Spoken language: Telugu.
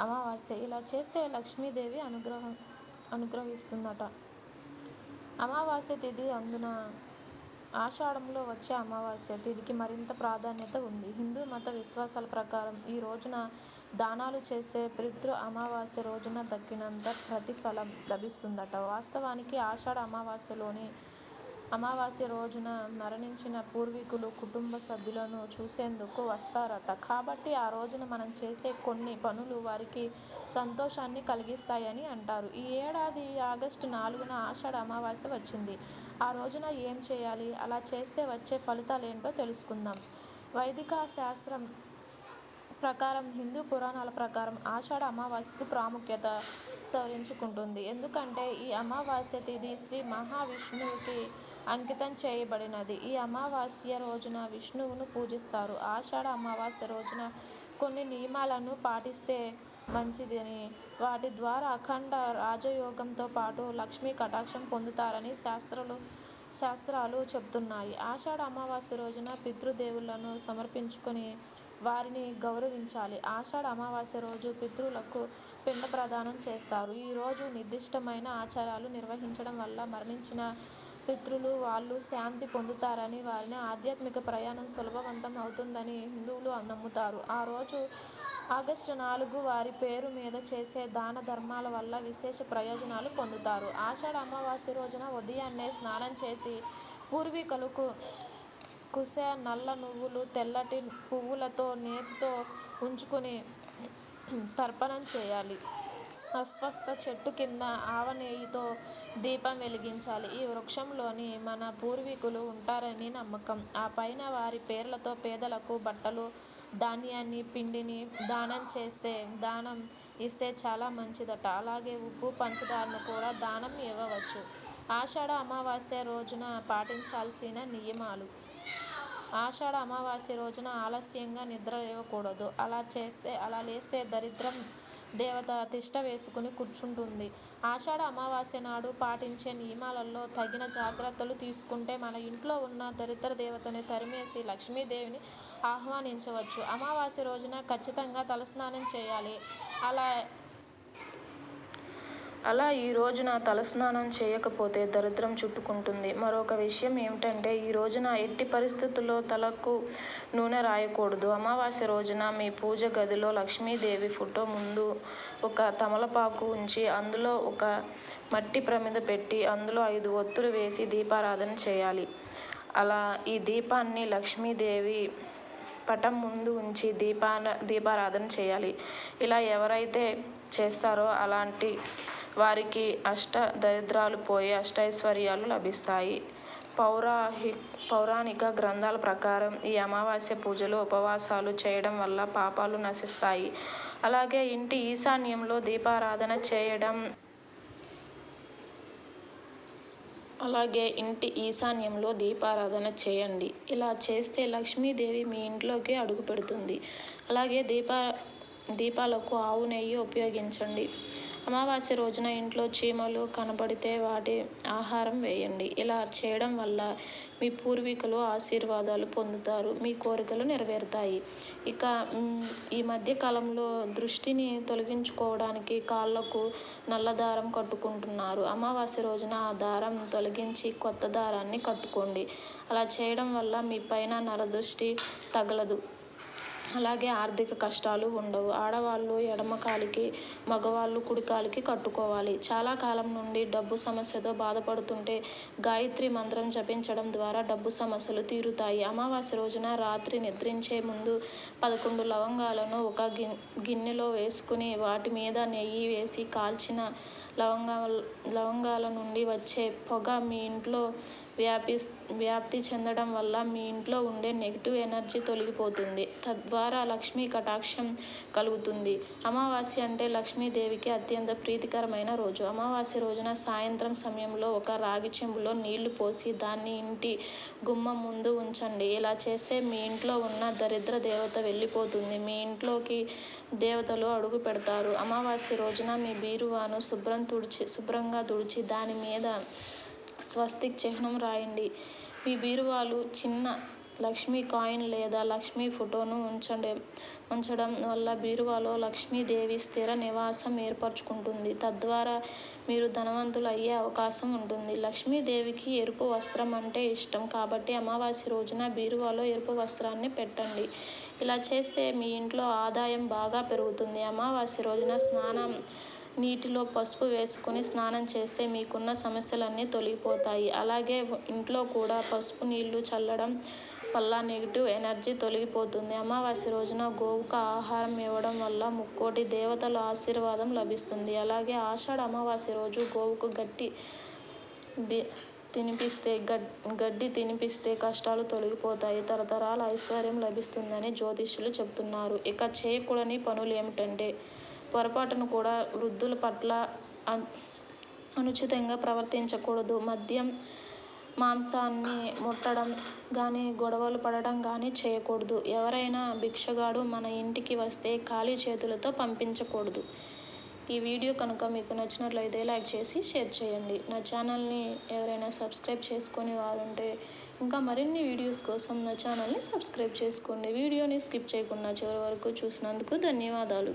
అమావాస్య ఇలా చేస్తే లక్ష్మీదేవి అనుగ్రహం అనుగ్రహిస్తుందట. అమావాస్య తిథి అందున ఆషాఢంలో వచ్చే అమావాస్య తిథికి మరింత ప్రాధాన్యత ఉంది. హిందూ మత విశ్వాసాల ప్రకారం ఈ రోజున దానాలు చేస్తే పితృ అమావాస్య రోజున దక్కినంత ప్రతిఫలం లభిస్తుందట. వాస్తవానికి ఆషాఢ అమావాస్యలోని అమావాస్య రోజున మరణించిన పూర్వీకులు కుటుంబ సభ్యులను చూసేందుకు వస్తారట. కాబట్టి ఆ రోజున మనం చేసే కొన్ని పనులు వారికి సంతోషాన్ని కలిగిస్తాయని అంటారు. ఈ ఏడాది ఆగస్టు నాలుగున ఆషాఢ అమావాస్య వచ్చింది. ఆ రోజున ఏం చేయాలి? అలా చేస్తే వచ్చే ఫలితాలు ఏంటో తెలుసుకుందాం. వైదిక శాస్త్రం ప్రకారం హిందూ పురాణాల ప్రకారం ఆషాఢ అమావాస్యకు ప్రాముఖ్యత సవరించుకుంటుంది. ఎందుకంటే ఈ అమావాస్య తిథి శ్రీ మహావిష్ణువుకి అంకితం చేయబడినది. ఈ అమావాస్య రోజున విష్ణువును పూజిస్తారు. ఆషాఢ అమావాస్య రోజున కొన్ని నియమాలను పాటిస్తే మంచిదని. వాటి ద్వారా అఖండ రాజయోగంతో పాటు లక్ష్మీ కటాక్షం పొందుతారని శాస్త్రాలు శాస్త్రాలు చెప్తున్నాయి ఆషాఢ అమావాస్య రోజున పితృదేవులను సమర్పించుకొని వారిని గౌరవించాలి. ఆషాఢ అమావాస్య రోజు పితృలకు పిండ ప్రదానం చేస్తారు. ఈరోజు నిర్దిష్టమైన ఆచారాలు నిర్వహించడం వల్ల మరణించిన పితృలు వాళ్ళు శాంతి పొందుతారని వారిని ఆధ్యాత్మిక ప్రయాణం సులభవంతం అవుతుందని హిందువులు నమ్ముతారు. ఆ రోజు ఆగస్టు నాలుగు వారి పేరు మీద చేసే దాన ధర్మాల వల్ల విశేష ప్రయోజనాలు పొందుతారు. ఆషాఢ అమావాస్య రోజున ఉదయాన్నే స్నానం చేసి పూర్వీకులకు కుశ నల్ల నువ్వులు తెల్లటి పువ్వులతో నేతితో ఉంచుకుని తర్పణం చేయాలి. అస్వస్థ చెట్టు కింద ఆవనేయితో దీపం వెలిగించాలి. ఈ వృక్షంలోని మన పూర్వీకులు ఉంటారని నమ్మకం. ఆ పైన వారి పేర్లతో పేదలకు బట్టలు ధాన్యాన్ని పిండిని దానం చేస్తే దానం ఇస్తే చాలా మంచిదట. అలాగే ఉప్పు పంచదారను కూడా దానం ఇవ్వవచ్చు. ఆషాఢ అమావాస్య రోజున పాటించాల్సిన నియమాలు. ఆషాఢ అమావాస్య రోజున ఆలస్యంగా నిద్ర లేవకూడదు. అలా చేస్తే అలా లేస్తే దరిద్రం దేవత తిష్ట వేసుకుని కూర్చుంటుంది. ఆషాఢ అమావాస్య నాడు పాటించే నియమాలలో తగిన జాగ్రత్తలు తీసుకుంటే మన ఇంట్లో ఉన్న దరిద్ర దేవతని తరిమేసి లక్ష్మీదేవిని ఆహ్వానించవచ్చు. అమావాస్య రోజున ఖచ్చితంగా తలస్నానం చేయాలి. అలా అలా ఈ రోజున తలస్నానం చేయకపోతే దరిద్రం చుట్టుకుంటుంది. మరొక విషయం ఏమిటంటే ఈ రోజున ఎట్టి పరిస్థితుల్లో తలకు నూనె రాయకూడదు. అమావాస్య రోజున మీ పూజ గదిలో లక్ష్మీదేవి ఫోటో ముందు ఒక తమలపాకు ఉంచి అందులో ఒక మట్టి ప్రమిద పెట్టి అందులో ఐదు ఒత్తులు వేసి దీపారాధన చేయాలి. అలా ఈ దీపాన్ని లక్ష్మీదేవి పటం ముందు ఉంచి దీపాన దీపారాధన చేయాలి. ఇలా ఎవరైతే చేస్తారో అలాంటి వారికి అష్ట దరిద్రాలు పోయి అష్టైశ్వర్యాలు లభిస్తాయి. పౌరాహి పౌరాణిక గ్రంథాల ప్రకారం ఈ అమావాస్య పూజలు ఉపవాసాలు చేయడం వల్ల పాపాలు నశిస్తాయి. అలాగే ఇంటి ఈశాన్యంలో దీపారాధన చేయడం అలాగే ఇంటి ఈశాన్యంలో దీపారాధన చేయండి. ఇలా చేస్తే లక్ష్మీదేవి మీ ఇంట్లోకి అడుగు పెడుతుంది. అలాగే దీపా దీపాలకు ఆవు నెయ్యి ఉపయోగించండి. అమావాస్య రోజున ఇంట్లో చీమలు కనబడితే వాటి ఆహారం వేయండి. ఇలా చేయడం వల్ల మీ పూర్వీకులు ఆశీర్వాదాలు పొందుతారు మీ కోరికలు నెరవేరుతాయి. ఇక ఈ మధ్య కాలంలో దృష్టిని తొలగించుకోవడానికి కాళ్ళకు నల్ల దారం కట్టుకుంటున్నారు. అమావాస్య రోజున ఆ దారం తొలగించి కొత్త దారాన్ని కట్టుకోండి. అలా చేయడం వల్ల మీ పైన నరదృష్టి తగలదు. అలాగే ఆర్థిక కష్టాలు ఉండవు. ఆడవాళ్ళు ఎడమ కాలికి మగవాళ్ళు కుడి కాలికి కట్టుకోవాలి. చాలా కాలం నుండి డబ్బు సమస్యతో బాధపడుతుంటే గాయత్రి మంత్రం జపించడం ద్వారా డబ్బు సమస్యలు తీరుతాయి. అమావాస్య రోజున రాత్రి నిద్రించే ముందు పదకొండు లవంగాలను ఒక గిన్ గిన్నెలో వేసుకుని వాటి మీద నెయ్యి వేసి కాల్చిన లవంగా లవంగాల నుండి వచ్చే పొగ మీ ఇంట్లో వ్యాపి వ్యాప్తి చెందడం వల్ల మీ ఇంట్లో ఉండే నెగిటివ్ ఎనర్జీ తొలగిపోతుంది. తద్వారా లక్ష్మీ కటాక్షం కలుగుతుంది. అమావాస్య అంటే లక్ష్మీదేవికి అత్యంత ప్రీతికరమైన రోజు. అమావాస్య రోజున సాయంత్రం సమయంలో ఒక రాగి చెంబులో నీళ్ళు పోసి దాన్ని ఇంటి గుమ్మం ముందు ఉంచండి. ఇలా చేస్తే మీ ఇంట్లో ఉన్న దరిద్ర దేవత వెళ్ళిపోతుంది. మీ ఇంట్లోకి దేవతలు అడుగు పెడతారు. అమావాస్య రోజున మీ బీరువాను శుభ్రం తుడిచి శుభ్రంగా తుడిచి దాని మీద స్వస్తిక్ చిహ్నం రాయండి. మీ బీరువాలు చిన్న లక్ష్మీ కాయిన్ లేదా లక్ష్మీ ఫోటోను ఉంచండి. ఉంచడం వల్ల బీరువాలో లక్ష్మీదేవి స్థిర నివాసం ఏర్పరచుకుంటుంది. తద్వారా మీరు ధనవంతులు అయ్యే అవకాశం ఉంటుంది. లక్ష్మీదేవికి ఎరుపు వస్త్రం అంటే ఇష్టం. కాబట్టి అమావాస్య రోజున బీరువాలో ఎరుపు వస్త్రాన్ని పెట్టండి. ఇలా చేస్తే మీ ఇంట్లో ఆదాయం బాగా పెరుగుతుంది. అమావాస్య రోజున స్నానం నీటిలో పసుపు వేసుకుని స్నానం చేస్తే మీకున్న సమస్యలన్నీ తొలగిపోతాయి. అలాగే ఇంట్లో కూడా పసుపు నీళ్ళు చల్లడం వల్ల నెగిటివ్ ఎనర్జీ తొలగిపోతుంది. అమావాస్య రోజున గోవుకు ఆహారం ఇవ్వడం వల్ల ముక్కోటి దేవతల ఆశీర్వాదం లభిస్తుంది. అలాగే ఆషాఢ అమావాస్య రోజు గోవుకు గట్టి తినిపిస్తే గడ్డి తినిపిస్తే కష్టాలు తొలగిపోతాయి. తరతరాల ఐశ్వర్యం లభిస్తుందని జ్యోతిష్యులు చెబుతున్నారు. ఇక చేయకూడని పనులు ఏమిటంటే పొరపాటును కూడా వృద్ధుల పట్ల అనుచితంగా ప్రవర్తించకూడదు. మద్యం మాంసాన్ని ముట్టడం కానీ గొడవలు పడడం కానీ చేయకూడదు. ఎవరైనా భిక్షగాడు మన ఇంటికి వస్తే ఖాళీ చేతులతో పంపించకూడదు. ఈ వీడియో కనుక మీకు నచ్చినట్లయితే లైక్ చేసి షేర్ చేయండి. నా ఛానల్ని ఎవరైనా సబ్స్క్రైబ్ చేసుకొని వారుంటే ఇంకా మరిన్ని వీడియోస్ కోసం నా ఛానల్ని సబ్స్క్రైబ్ చేసుకోండి. వీడియోని స్కిప్ చేయకుండా చివరి వరకు చూసినందుకు ధన్యవాదాలు.